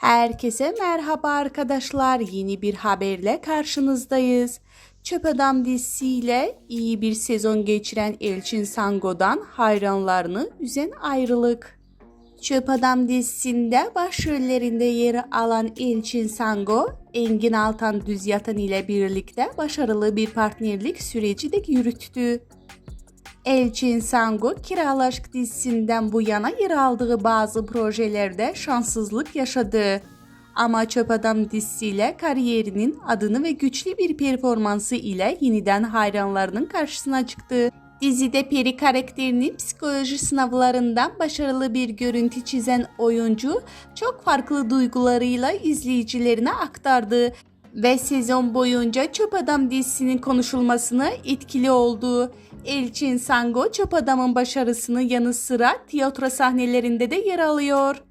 Herkese merhaba arkadaşlar. Yeni bir haberle karşınızdayız. Çöp Adam dizisiyle iyi bir sezon geçiren Elçin Sango'dan hayranlarını üzen ayrılık. Çöp Adam dizisinde başrollerinde yer alan Elçin Sango, Engin Altan Düzyatan ile birlikte başarılı bir partnerlik süreci de yürüttü. Elçin Sango Kiral Aşk dizisinden bu yana yer aldığı bazı projelerde şanssızlık yaşadı. Ama Çöp Adam dizisiyle kariyerinin adını ve güçlü bir performansı ile yeniden hayranlarının karşısına çıktı. Dizide Peri karakterinin psikoloji sınavlarından başarılı bir görüntü çizen oyuncu çok farklı duygularıyla izleyicilerine aktardı ve sezon boyunca Çöp Adam dizisinin konuşulmasına etkili oldu. Elçin Sango Çöp Adam'ın başarısının yanı sıra tiyatro sahnelerinde de yer alıyor.